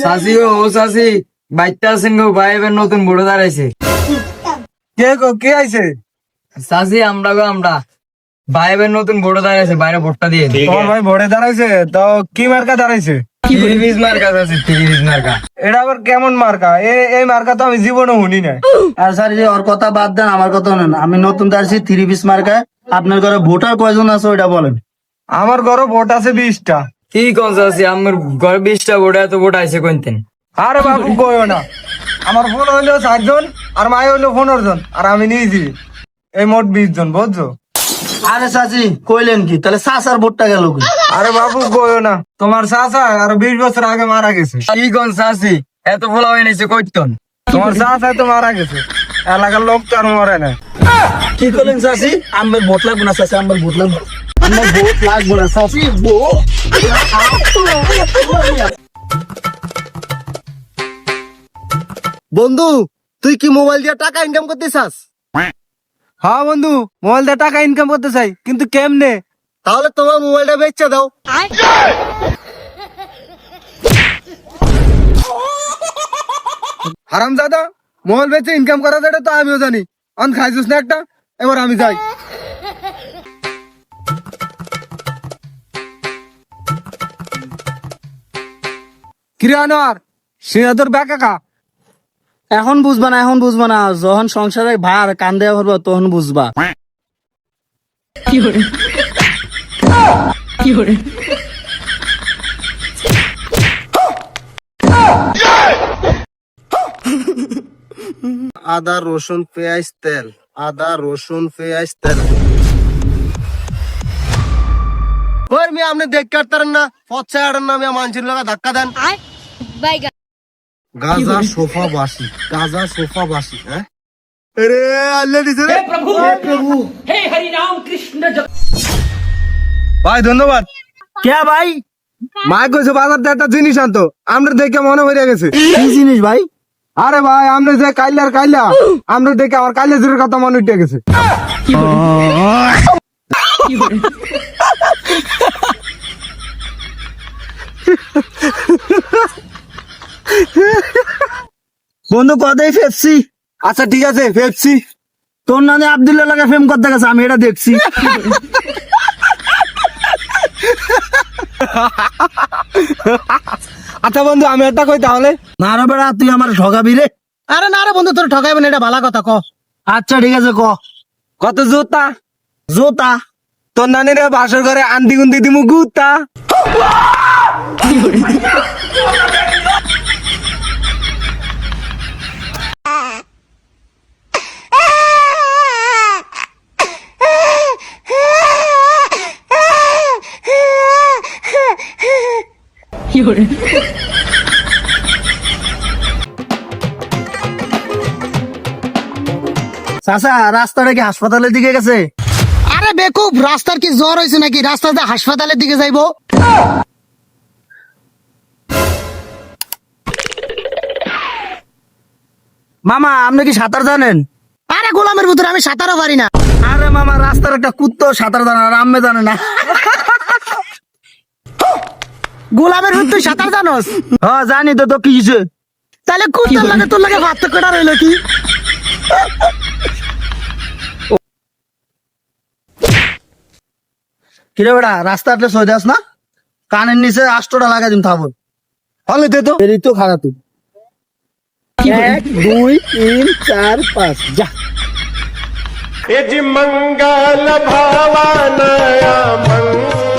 চাষি ও ও বাইতে আছেন গো ভাই এবার নতুন বড় দাঁড়াইছে। কে গো কে আইছে? চাষি আমরা গো আমরা। ভাই এবার নতুন বড় দাঁড়াইছে বাইরে ভোটটা দিয়ে তোমার ভাই ভোটে দাঁড়াইছে? তো কি মার্কা দাঁড়াইছে? তিরিশ মার্কা আছে তিরিশ মার্কা। এটা আবার কেমন মার্কা? এ- এই মার্কা তো আমি জীবনে শুনি নাই। আর স্যার যে ওর কথা বাদ দেন আমার কথা নেন আমি নতুন দাঁড়িয়েছি থ্রি পিস মার্কায়। আপনার ঘরে ভোটার কয়জন আছে ওইটা বলেন। আমার ঘরে ভোট আছে বিশটা। কি কোন চাষি আমার ঘর বিশটা ভোট এত কোনতেন আরে বাবু কইও না। আমার ফোন হইল চারজন আর মায় হইল পনেরো জন আর আমি নিয়েছি এই মোট বিশ জন বুঝছ? আরে চাচি কইলেন কি? তাহলে সাসার ভোটটা গেল কি? আরে বাবু কইও না। তোমার চাচা আর বিশ বছর আগে মারা গেছে। কি কোন চাষি এত ফোলা হয়ে নিছে কইতন তোমার চাচা তো মারা গেছে। এলাকার লোক তো আর মরে না। কি করলেন চাচি? আমার ভোট লাগবে না চাচি? আমার ভোট লাগবে। আমার ভোট লাগবে না চাচি ভোট বন্ধু তুই কি মোবাইল দিয়ে টাকা ইনকাম করতে চাস? হ্যাঁ বন্ধু মোবাইল দিয়ে টাকা ইনকাম করতে চাই কিন্তু কেমনে? তাহলে তোমার মোবাইলটা বেচে দাও। হারাম দাদা মোবাইল বেচে ইনকাম করা যেটা তো আমিও জানি। অন খাইছিস না একটা? এবার আমি যাই। কিরে আনোয়ার এখন বুঝবা না এখন বুঝবা না যখন সংসারে ভার কান দেওয়া করব তখন বুঝবা। আদা রসুন পেঁয়াজ তেল। আদা রসুন পেঁয়াজ তেল। মেয়ে আপনি দেখ কাটতারেন না পচ্ছা আড়েন না মেয়ে মানসির লাগা ধাক্কা দেন। গাজা সোফা বাসি গাজা সোফা বাসি হ্যাঁ? রে আল্লাহ দিছে রে। প্রভু। ভাই ধন্যবাদ। কে ভাই? মা কইছে বাজার একটা জিনিস আনতো। আমরা দেখে মনে হয়ে গেছে। কি জিনিস ভাই? আরে ভাই আমরা যে কাইলার কাইলা আমরা দেখে আমার কাইলা জুরের কথা মনে উঠে গেছে। বন্ধু কদাই ফেপসি আচ্ছা ঠিক আছে পেপসি তোর নামে আব্দুল্লাহ লাগে ফেম করতে গেছে, আমি এটা দেখছি। আচ্ছা বন্ধু, আমি একটা কই তাহলে? না রে বেড়া, তুই আমার ঠগাবি রে। আরে না রে বন্ধু, তোর ঠগাইবেন এটা ভালো কথা, ক। আচ্ছা ঠিক আছে, ক। কত জোতা? জোতা? তোর নানির বাসর ঘরে আন্দি গুন্দি দিমু গুতা। চাচা রাস্তাটা কি হাসপাতালের দিকে গেছে? আরে বেকুব রাস্তার কি জ্বর হয়েছে নাকি? হাসপাতালের দিকে যাইবো। মামা আপনি কি সাঁতার জানেন? আরে গোলামের ভিতরে আমি সাঁতারও পারি না। আরে মামা রাস্তার একটা কুত্তো সাঁতার জানে আর আম্মে জানে না। গোলামের তুই সাঁতার জানোস? হ্যাঁ জানি তো তো কি হয়েছে তাহলে কুত্তার লাগে তোর লাগে পার্থক্যটা রইল কি? রাস্তা আটলে না? কানের নিচে আষ্টটা লাগাই দিম থাবো। হলে দে তো। এরই তো খারাপ তুই। এক দুই তিন চার পাঁচ যা। এ মঙ্গল ভাবানা মঙ্গল।